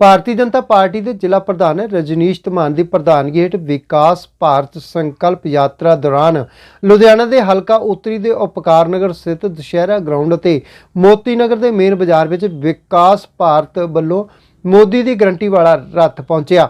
ਭਾਰਤੀ Janata party ਦੇ ਜ਼ਿਲ੍ਹਾ ਪ੍ਰਧਾਨ ਰਜਨੀਸ਼ ਧਮਾਨ ਦੀ ਪ੍ਰਧਾਨਗੀ ਹੇਠ ਵਿਕਾਸ ਭਾਰਤ ਸੰਕਲਪ ਯਾਤਰਾ ਦੌਰਾਨ ਲੁਧਿਆਣਾ ਦੇ ਹਲਕਾ ਉੱਤਰੀ ਦੇ ਉਪਕਾਰ ਨਗਰ ਸਥਿਤ ਦੁਸ਼ਹਿਰਾ ਗਰਾਊਂਡ ਅਤੇ ਮੋਤੀ ਨਗਰ ਦੇ ਮੇਨ ਬਾਜ਼ਾਰ ਵਿੱਚ ਵਿਕਾਸ ਭਾਰਤ ਵੱਲੋਂ ਮੋਦੀ ਦੀ ਗਰੰਟੀ ਵਾਲਾ ਰੱਥ ਪਹੁੰਚਿਆ।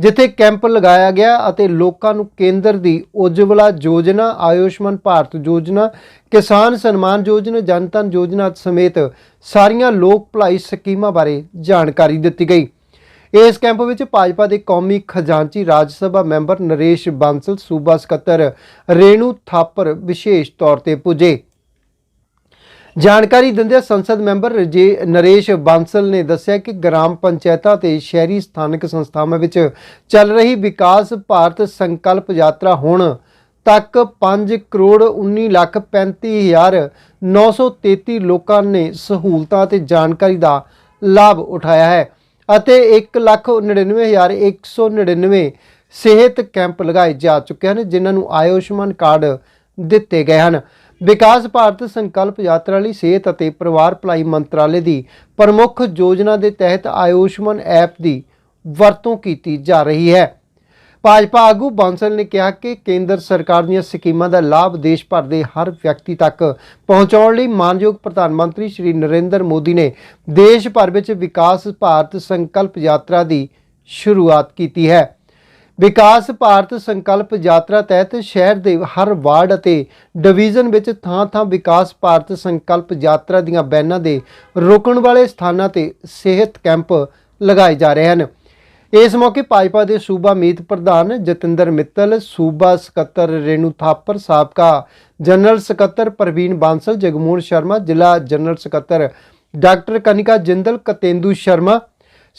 ਜਿੱਥੇ ਕੈਂਪ ਲਗਾਇਆ ਗਿਆ ਅਤੇ ਲੋਕਾਂ ਨੂੰ ਕੇਂਦਰ ਦੀ ਉਜਵਲਾ ਯੋਜਨਾ, ਆਯੁਸ਼ਮਾਨ ਭਾਰਤ ਯੋਜਨਾ, ਕਿਸਾਨ ਸਨਮਾਨ ਯੋਜਨਾ ਜਨਧਨ ਯੋਜਨਾ ਸਮੇਤ ਸਾਰੀਆਂ ਲੋਕ ਭਲਾਈ ਸਕੀਮਾਂ ਬਾਰੇ ਜਾਣਕਾਰੀ ਦਿੱਤੀ ਗਈ। ਇਸ ਕੈਂਪ ਵਿੱਚ ਭਾਜਪਾ ਦੇ ਕੌਮੀ ਖਜ਼ਾਨਚੀ ਰਾਜ ਸਭਾ ਮੈਂਬਰ ਨਰੇਸ਼ ਬਾਂਸਲ, ਸੂਬਾ ਸਕੱਤਰ ਰੇਣੂ ਥਾਪਰ ਵਿਸ਼ੇਸ਼ ਤੌਰ ਤੇ ਪੁੱਜੇ। ਜਾਣਕਾਰੀ ਦਿੰਦਿਆਂ ਸੰਸਦ ਮੈਂਬਰ ਰਜੇ ਨਰੇਸ਼ ਬਾਂਸਲ ਨੇ ਦੱਸਿਆ ਕਿ ਗ੍ਰਾਮ ਪੰਚਾਇਤਾਂ ਤੇ ਸ਼ਹਿਰੀ ਸਥਾਨਕ ਸੰਸਥਾਵਾਂ ਵਿੱਚ ਚੱਲ ਰਹੀ ਵਿਕਾਸ ਭਾਰਤ ਸੰਕਲਪ ਯਾਤਰਾ ਹੁਣ ਤੱਕ 5 ਕਰੋੜ 19 ਲੱਖ 35 ਹਜ਼ਾਰ 933 ਲੋਕਾਂ ਨੇ ਸਹੂਲਤਾਂ ਤੇ ਜਾਣਕਾਰੀ ਦਾ ਲਾਭ ਉਠਾਇਆ ਹੈ ਅਤੇ 1 ਲੱਖ 99 ਹਜ਼ਾਰ 199 ਸਿਹਤ ਕੈਂਪ ਲਗਾਏ ਜਾ ਚੁੱਕੇ ਹਨ, ਜਿਨ੍ਹਾਂ ਨੂੰ ਆਯੁਸ਼ਮਾਨ ਕਾਰਡ ਦਿੱਤੇ ਗਏ ਹਨ। ਵਿਕਾਸ ਭਾਰਤ ਸੰਕਲਪ ਯਾਤਰਾ ਲਈ ਸਿਹਤ ਅਤੇ ਪਰਿਵਾਰ ਭਲਾਈ ਮੰਤਰਾਲੇ ਦੀ ਪ੍ਰਮੁੱਖ ਯੋਜਨਾ ਦੇ ਤਹਿਤ ਆਯੁਸ਼ਮਾਨ ਐਪ ਦੀ ਵਰਤੋਂ ਕੀਤੀ ਜਾ ਰਹੀ ਹੈ। ਭਾਜਪਾ ਆਗੂ ਬਾਂਸਲ ਨੇ ਕਿਹਾ ਕਿ ਕੇਂਦਰ ਸਰਕਾਰ ਦੀਆਂ ਸਕੀਮਾਂ ਦਾ ਲਾਭ ਦੇਸ਼ ਭਰ ਦੇ ਹਰ ਵਿਅਕਤੀ ਤੱਕ ਪਹੁੰਚਾਉਣ ਲਈ ਮਾਨਯੋਗ ਪ੍ਰਧਾਨ ਮੰਤਰੀ ਸ਼੍ਰੀ ਨਰਿੰਦਰ ਮੋਦੀ ਨੇ ਦੇਸ਼ ਭਰ ਵਿੱਚ ਵਿਕਾਸ ਭਾਰਤ ਸੰਕਲਪ ਯਾਤਰਾ ਦੀ ਸ਼ੁਰੂਆਤ ਕੀਤੀ ਹੈ। ਵਿਕਾਸ ਭਾਰਤ ਸੰਕਲਪ ਯਾਤਰਾ ਤਹਿਤ ਸ਼ਹਿਰ ਦੇ ਹਰ ਵਾਰਡ ਅਤੇ ਡਿਵੀਜ਼ਨ ਵਿੱਚ ਥਾਂ-ਥਾਂ ਵਿਕਾਸ ਭਾਰਤ ਸੰਕਲਪ ਯਾਤਰਾ ਦੀਆਂ ਬੈਨਾਂ ਦੇ ਰੋਕਣ ਵਾਲੇ ਸਥਾਨਾਂ ਤੇ ਸਿਹਤ ਕੈਂਪ ਲਗਾਏ ਜਾ ਰਹੇ ਹਨ। ਇਸ ਮੌਕੇ ਭਾਜਪਾ ਦੇ ਸੂਬਾ ਮੀਤ ਪ੍ਰਧਾਨ ਜਤਿੰਦਰ ਮਿੱਤਲ, ਸੂਬਾ ਸਕੱਤਰ ਰੇਣੂ ਥਾਪਰ, ਸਾਬਕਾ ਜਨਰਲ ਸਕੱਤਰ ਪ੍ਰਵੀਨ ਬਾਂਸਲ, ਜਗਮੋਹਨ ਸ਼ਰਮਾ, ਜ਼ਿਲ੍ਹਾ ਜਨਰਲ ਸਕੱਤਰ ਡਾਕਟਰ ਕਨਿਕਾ ਜਿੰਦਲ, ਕਤੇਂਦੂ ਸ਼ਰਮਾ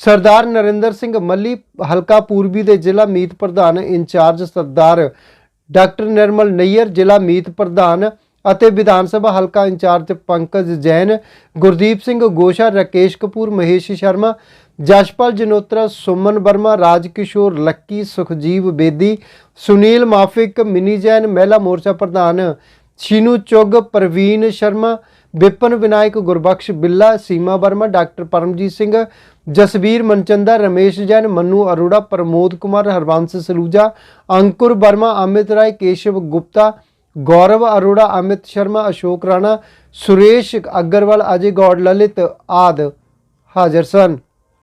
ਸਰਦਾਰ ਨਰਿੰਦਰ ਸਿੰਘ ਮੱਲੀ ਹਲਕਾ ਪੂਰਬੀ ਦੇ ਜ਼ਿਲ੍ਹਾ ਮੀਤ ਪ੍ਰਧਾਨ in charge Sardar doctor Nirmal Nayyar, ਜ਼ਿਲ੍ਹਾ ਮੀਤ ਪ੍ਰਧਾਨ ਅਤੇ ਵਿਧਾਨ ਸਭਾ ਹਲਕਾ ਇੰਚਾਰਜ ਪੰਕਜ ਜੈਨ, ਗੁਰਦੀਪ ਸਿੰਘ ਗੋਸ਼ਾ, ਰਾਕੇਸ਼ ਕਪੂਰ, ਮਹੇਸ਼ ਸ਼ਰਮਾ, ਜਸ਼ਪਾਲ ਜਨੋਤਰਾ, ਸੁਮਨ ਵਰਮਾ ਰਾਜ ਕਿਸ਼ੋਰ ਲੱਕੀ, ਸੁਖਜੀਵ ਬੇਦੀ, ਸੁਨੀਲ ਮਾਫਿਕ, ਮਿਨੀ ਜੈਨ, ਮਹਿਲਾ ਮੋਰਚਾ ਪ੍ਰਧਾਨ ਸ਼ੀਨੂ ਚੁੱਗ, ਪ੍ਰਵੀਨ ਸ਼ਰਮਾ ਵਿਪਨ ਵਿਨਾਇਕ, ਗੁਰਬਖਸ਼ ਬਿੱਲਾ, ਸੀਮਾ ਵਰਮਾ, ਡਾਕਟਰ ਪਰਮਜੀਤ ਸਿੰਘ, ਜਸਵੀਰ ਮਨਚੰਦਾ, ਰਮੇਸ਼ ਜੈਨ, ਮੰਨੂ ਅਰੋੜਾ, ਪ੍ਰਮੋਦ ਕੁਮਾਰ ਹਰਵੰਸ ਸਲੂਜਾ, ਅੰਕੁਰ ਵਰਮਾ, ਅਮਿਤ ਰਾਏ, ਕੇਸ਼ਵ ਗੁਪਤਾ, ਗੌਰਵ ਅਰੋੜਾ, ਅਮਿਤ ਸ਼ਰਮਾ, ਅਸ਼ੋਕ ਰਾਣਾ, ਸੁਰੇਸ਼ ਅਗਰਵਾਲ, ਅਜੇ ਗੌਡ ਲਲਿਤ ਆਦ ਹਾਜ਼ਰ ਸਨ।